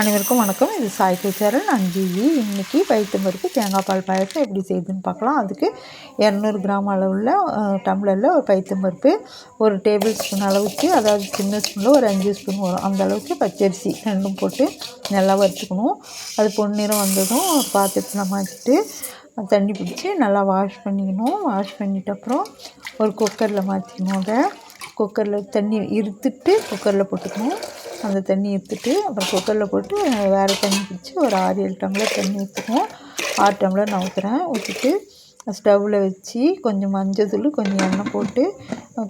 அனைவருக்கும் வணக்கம். இது சாய் சேரன் நான் ஜிவி இன்றைக்கி பருப்பு தேங்காய் பால் பாயசம் எப்படி செய்யுதுன்னு பார்க்கலாம். அதுக்கு இரநூறு கிராம் அளவுள்ள டம்ளரில் ஒரு பருப்பு ஒரு டேபிள் ஸ்பூன் அளவுக்கு அதாவது சின்ன ஸ்பூனில் ஒரு அஞ்சு ஸ்பூன் வரும். அந்த அளவுக்கு பச்சரிசி ரெண்டும் போட்டு நல்லா வறுத்துக்கணும். அது பொன்னிறம் வந்ததும் பாத்திரத்தில் மாற்றிட்டு தண்ணி பிடிச்சி நல்லா வாஷ் பண்ணிக்கணும். வாஷ் பண்ணிட்ட அப்புறம் ஒரு குக்கரில் மாற்றிக்கணும் அதை. குக்கரில் தண்ணி இருத்துட்டு குக்கரில் போட்டுக்கணும். அந்த தண்ணி எடுத்துட்டு அப்புறம் குக்கரில் போட்டு வேறு தண்ணி பிடிச்சி ஒரு ஆறு ஏழு டம்ளர் தண்ணி ஊற்றுவோம் ஆறு டம்ளர் நான் ஊற்றுறேன் ஊற்றிட்டு ஸ்டவ்வில் வச்சு கொஞ்சம் மஞ்சள் தூள் கொஞ்சம் எண்ணெய் போட்டு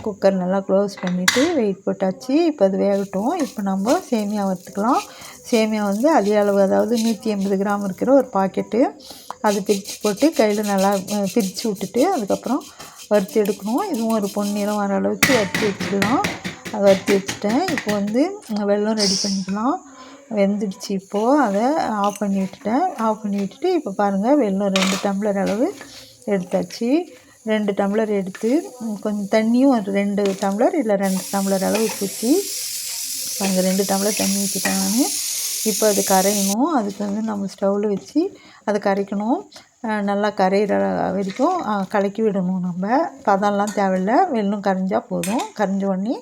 குக்கர் நல்லா க்ளோஸ் பண்ணிவிட்டு வெயிட் போட்டாச்சு. இப்போ அது வேகட்டும். இப்போ நம்ம சேமியா வறுத்துக்கலாம். சேமியா வந்து அதே அளவு அதாவது நூற்றி எண்பது கிராம் இருக்கிற ஒரு பாக்கெட்டு அது பிரித்து போட்டு கையில் நல்லா பிரித்து விட்டுட்டு அதுக்கப்புறம் வறுத்து எடுக்கணும். இதுவும் ஒரு பொன்னிறம் வர அளவுக்கு வறுத்து வச்சுக்கலாம் அதை வறுத்து வச்சுட்டேன் இப்போ வந்து வெள்ளம் ரெடி பண்ணிக்கலாம். வெந்துடுச்சு இப்போது அதை ஆஃப் பண்ணி விட்டுட்டேன். ஆஃப் பண்ணி விட்டுட்டு இப்போ பாருங்கள் வெள்ளம் ரெண்டு டம்ளர் அளவு எடுத்தாச்சு. ரெண்டு டம்ளர் எடுத்து கொஞ்சம் தண்ணியும் ஒரு ரெண்டு டம்ளர் இல்லை ரெண்டு டம்ளர் அளவு ஊற்றி பாருங்கள் ரெண்டு டம்ளர் தண்ணி ஊற்றிட்டேன் நான். இப்போ அது கரையணும். அதுக்கு வந்து நம்ம ஸ்டவ்வில் வச்சு அதை கரைக்கணும். நல்லா கரையிற வரைக்கும் கலக்கி விடணும் நம்ம. பதம்லாம் தேவையில்ல. வெள்ளம் கரைஞ்சால் போதும். கரைஞ்ச உடனே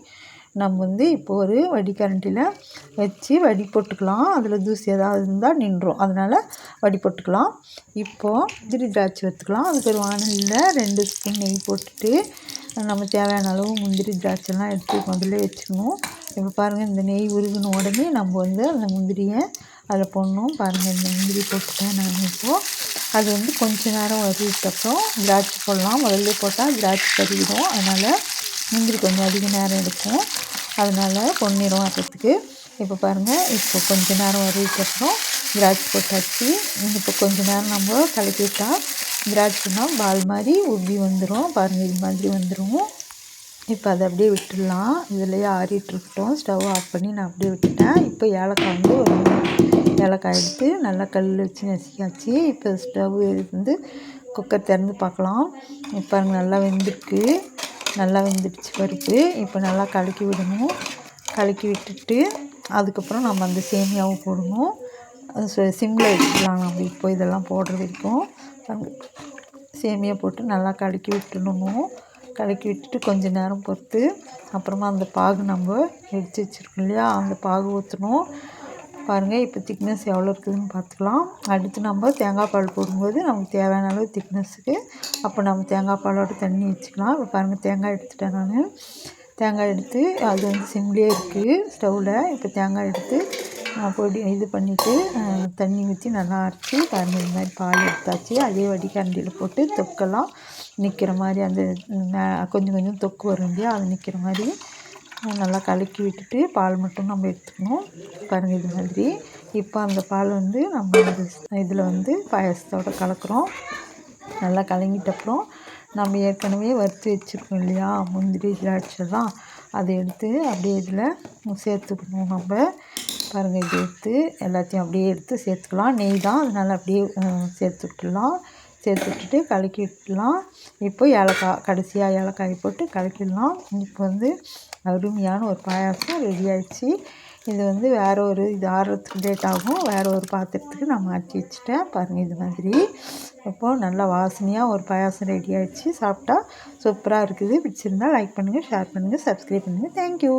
நம்ம வந்து இப்போ ஒரு வடிகரண்டியில் வச்சு வடி போட்டுக்கலாம். அதில் தூசி ஏதாவது இருந்தால் நின்றோம். அதனால் வடி போட்டுக்கலாம். இப்போது முந்திரி திராட்சை வச்சுக்கலாம். அதுக்கு ஒரு வானலியில் ரெண்டு ஸ்பூன் நெய் போட்டுட்டு நம்ம தேவையான அளவு முந்திரி திராட்சைலாம் எடுத்து முதல்ல வச்சுக்கணும் இப்போ பாருங்கள் இந்த நெய் உருகின உடனே நம்ம வந்து அந்த முந்திரியை அதில் போடணும். பாருங்கள் இந்த முந்திரி போட்டுட்டேன் நான் இப்போது அது வந்து கொஞ்ச நேரம் வறுத்தப்பறம் திராட்சை போடலாம். முதல்ல போட்டால் திராட்சை கருகிடும் அதனால் முந்திரி கொஞ்சம் அதிக நேரம் எடுக்கும். அதனால் பொன்னிறம் வர்றதுக்கு. இப்போ பாருங்கள் இப்போ கொஞ்ச நேரம் வறுத்தப்பறம் திராட்சை போட்டாச்சு. இப்போ கொஞ்ச நேரம் நம்ம கலக்கி விட்டால் திராட்சைனா பால் மாதிரி உப்பி வந்துடும் பாருங்கள் இது மாதிரி வந்துடும் இப்போ அதை அப்படியே விட்டுடலாம். இதுலேயே ஆறிட்டுருக்கட்டும் ஸ்டவ் ஆஃப் பண்ணி நான் அப்படியே விட்டுட்டேன். இப்போ ஏலக்காய் வந்து ஒரு ஏலக்காய் எடுத்து நல்லா கல் வச்சு நசுக்காச்சு இப்போ ஸ்டவ் வந்து குக்கர் திறந்து பார்க்கலாம். இப்போ நல்லா வெந்திருக்கு. நல்லா வெந்துடுச்சு பருப்பு. இப்போ நல்லா கலக்கி விடணும். கலக்கி விட்டுட்டு அதுக்கப்புறம் நம்ம அந்த சேமியாவும் போடணும். சிம்மில் வச்சுக்கலாம் நம்ம. இப்போ இதெல்லாம் போடுற வரைக்கும். சேமியா போட்டு நல்லா கலக்கி விட்டுணும் கலக்கி விட்டுட்டு கொஞ்சம் நேரம் பொறுத்து அப்புறமா அந்த பாகு நம்ம எடுத்து வச்சுருக்கோம் இல்லையா? அந்த பாகு ஊற்றணும் பாருங்கள் இப்போ திக்னஸ் எவ்வளோ இருக்குதுன்னு பார்த்துக்கலாம். அடுத்து நம்ம தேங்காய் பால் போடும்போது நமக்கு தேவையான அளவு திக்னஸுக்கு அப்போ நம்ம தேங்காய் பாலோட தண்ணி வச்சுக்கலாம். இப்போ பாருங்கள் தேங்காய் எடுத்துட்டேன் நான். தேங்காய் எடுத்து அது வந்து சிம்லேயே இருக்குது ஸ்டவ்வில் இப்போ தேங்காய் எடுத்து பொடி இது பண்ணிவிட்டு தண்ணி ஊற்றி நல்லா அரைச்சி பாருங்கள் இந்த மாதிரி பால் எடுத்தாச்சு. அதே வடிகரண்டியில் போட்டு தொக்கெல்லாம் நிற்கிற மாதிரி அந்த கொஞ்சம் கொஞ்சம் தொக்கு வரும் இல்லையா அது நிற்கிற மாதிரி நல்லா கலக்கி விட்டுட்டு பால் மட்டும் நம்ம எடுத்துக்கணும். பாருங்கள் இது மாதிரி. இப்போ அந்த பால் வந்து நம்ம இதில் வந்து பாயசத்தோடு கலக்கிறோம். நல்லா கலங்கிட்டப்புறம் நம்ம ஏற்கனவே வறுத்து வச்சுருக்கோம் இல்லையா? முந்திரி திராட்சைலாம் அதை எடுத்து அப்படியே இதில் சேர்த்துக்கணும் நம்ம. பாருங்கள் இதை எடுத்து எல்லாத்தையும் அப்படியே எடுத்து சேர்த்துக்கலாம். நெய் தான். அதனால் அப்படியே சேர்த்து விட்டுடலாம். சேர்த்து விட்டுட்டு கலக்கி இப்போ ஏலக்காய் கடைசியாக ஏலக்காய் போட்டு கலக்கிடலாம். இப்போ வந்து அருமையான ஒரு பாயாசம் ரெடி ஆயிடுச்சு. இது வந்து வேறு ஒரு இது ஆறுறதுக்கு லேட் ஆகும். வேறு ஒரு பாத்திரத்துக்கு நான் மாற்றி வச்சுட்டேன். பாருங்கள் இது மாதிரி. இப்போது நல்லா வாசனையாக ஒரு பாயாசம் ரெடி ஆகிடுச்சு சாப்பிட்டா சூப்பராக இருக்குது. பிடிச்சிருந்தால் லைக் பண்ணுங்கள் ஷேர் பண்ணுங்கள் சப்ஸ்கிரைப் பண்ணுங்கள் தேங்க்யூ